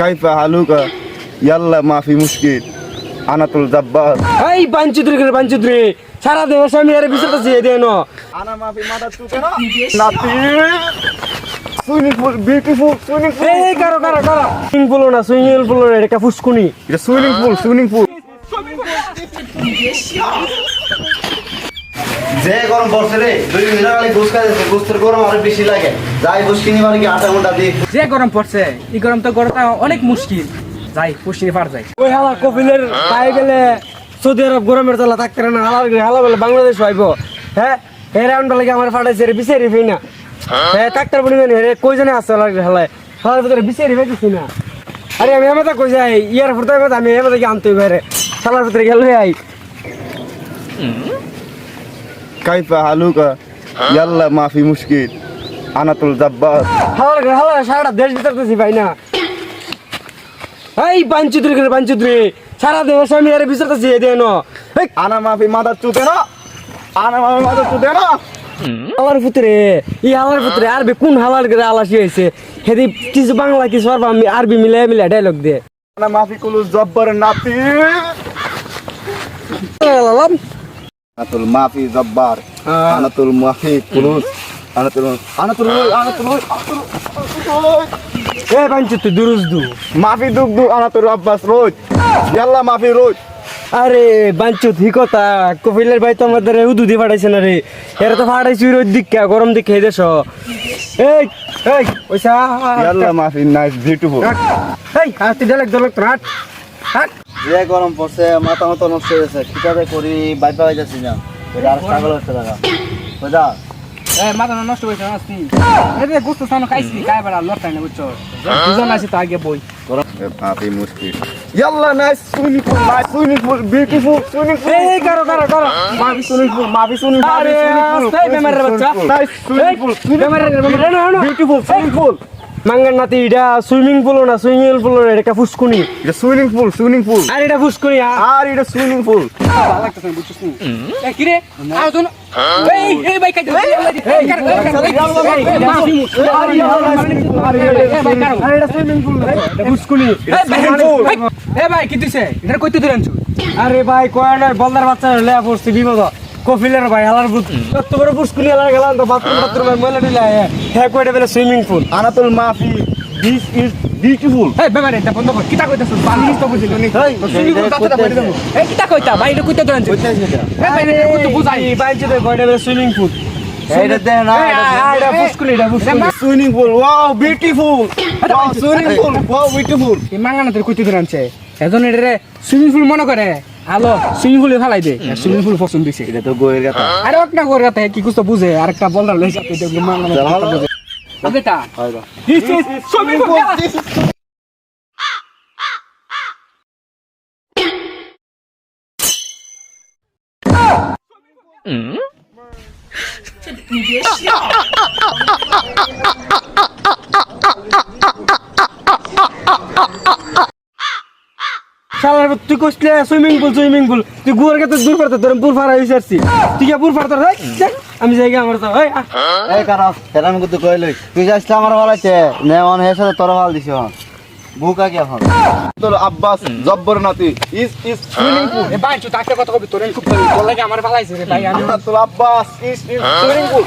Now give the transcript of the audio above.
কাইফা হালুকা ইয়াল্লা মাফি মুশকিল আনাতুল জাব্বার এই বাঞ্চুদ্রি করে বাঞ্চুদ্রি সারা দেশ আমি এর বিচার কাছে দিয়ে দেন। আনা মাফি মাদা তু কেন? নাতি। Swimming pool beautiful swimming pool. এই কারও কারও কারও। সুইমিং পুল না সুইমিং পুল এটা ফুসকুনি। এটা সুইমিং পুল। Swimming pool. যে গরম পড়ছে রে দুই দিন ধরে খালি গোস খাইতেছে গোস্তের গরম আরও বেশি লাগে। যাই গোস কিনি মানে কি আটা মোটা দিয়ে। যে গরম পড়ছে এই গরম তো গড়টা অনেক মুশকিল। যাই পুষ্টিনি পার যাই। ওই হালা কপিলের পায়ে গেলে সৌদি আরব গরমের তলা থাকতে না হালা হালা বলে বাংলাদেশ হইব। হ্যাঁ? হে রাউন্ড লাগে আমার ফাটাইছে রে বিচারি ফেই না। হ্যাঁ ডাক্তার বলি মানে রে কই জানে আসছে লাগে হালায় হালার ভিতরে বিচারি ফেইতেছি না। আরে আমি এমন কই যাই ইয়ার ফুটে আমি এমন কি আনতে বাইরে শালার ভিতরে গেল আই। কাইফা হালুকা হ্যাঁ? ইয়াল্লা মাফি মুশকিল আনাতুল জাব্বাস। হালার হালার সারা দেশ বিতারতেছি ভাই না। এই পাঞ্চুদ্রি করে পাঞ্চুদ্রি সারা দেশ আমি এর বিতারতেছি এ দেন আনা মাফি মাদার চুতে না আনা মাফি মাদার চুতে না। হালার পুত্রে ই হালার হ্যাঁ? পুত্রে আরবি কোন হালার করে আলাসি হয়েছে? হেদি কিছু বাংলা কিছু আর আমি আরবি মিলাই মিলাই ডায়লগ দে আনা মাফি কুলু জব্বার নাতি। লালাম আনাতুল মাফি জব্বার হ্যাঁ। আনাতুল মাফি কুলুস আনাতুল আনাতুল আনাতুল এ বাঞ্চি তুই দুরুজ দু। মাফি দুগ দু আনাতুল আব্বাস রোজ। ইয়াল্লা মাফি রোজ। আরে বাঞ্চুত হি কথা? কপিলের ভাই তো আমাদের উদু দিয়ে ফাটাইছে না রে। এরা তো ফাটাইছি রোদ দিকে গরম দিকে খেয়ে দেশ। এই এই ওইসা ইয়াল্লা মাফি নাইস বিউটিফুল এই হাতে ডেলেক ডেলেক রাট হাট যে গরম পড়ছে মাথা মতো নষ্ট হয়ে গেছে খিটাতে করি বাইপা হয়ে যাচ্ছি না। ওইটা আর ছাগল হচ্ছে টাকা বুঝা মাথা নষ্ট হয়েছে নাস্তি এতে গুস্ত সানো খাইছি খাই বেড়া লট না বুঝছ? দুজন আছে মুশকিল। ইয়াল্লা nice swimming pool my swimming beautiful এই করো করো করো। মাবি সুইমিং পুল মাবি সুইমিং পুল আরে আস্তে মাঙ্গার নাতি এটা সুইমিং পুল না সুইমিং পুল না এটা ফুসকুনি এটা সুইমিং পুল সুইমিং পুল আর এটা ফুসকুনি এটা সুইমিং পুল ভাই কাজ এই এই কার এই কার এই মাফি মুছ আর এটা সুইমিং পুল এটা ফুসকুনি এ ভাই কি দিছে এটা কইতে দিলেন আনছো আরে ভাই কয়নার বলদার বাচ্চা লে পড়ছে বিপদ কফিলের ভাই হালার বুত কত বড় ফুসকুনি হালার গেলাম তো বাথরুম বাথরুম ময়লা দিলা হ্যাঁ কয়টা বেলা সুইমিং পুল? আনাতুল মাফি দিস ইজ বিউটিফুল। এই বেমারে এটা বন্ধ কর কিতা কইতাছ? বালি তো বুঝিল নি। সুইমিং পুল কাছে বাইরে যাব এই কিতা কইতা? ভাই এটা কইতে এ ভাই এটা। কইতে বুঝাই। বাইরে তো কয়টা বেলা সুইমিং পুল? এইটা দেখ না এটা ফুসকুনি এটা ফুসকুনি swimming pool wow beautiful. Wow swimming pool wow beautiful. এই মাঙ্গানা তোর কইতে দিলেন সে এজন এটা সুইমিং পুল মনে করে। আলো সুইমিং পুলে ফেলাই দে। সুইমিং পুল পছন্দ দিছে এটা তো গোয়ের কথা আরে এক না করে রাতে কি কুছ বুঝে? আরেকটা বলদার লই যাতে দেখব বুঝে। আবেটা দিস ইজ সুইমিং পুল শালার তুই কইছিলে সুইমিং পুল সুইমিং পুল। তুই গুয়ার কাছে দূর পারতে তোর পুর ফারা হইছে আসছি তুই কি পুর ফারতে রে আমি যাই আমার তো এই এই কারণ সেটা আমি কিন্তু কইলই তুই যাইছিস আমার ভালাইছে নে অন হেসে তোর ভালো দিছি বুকা কি এখন? তোর আব্বাস জব্বর নাতি ইজ ইজ সুইমিং পুল। এ ভাই তুই তাকে কথা কবি তোর খুব ভালো তোর লাগে আমার ভালো আছে রে ভাই আমি আনাতুল Abbas is is swimming pool.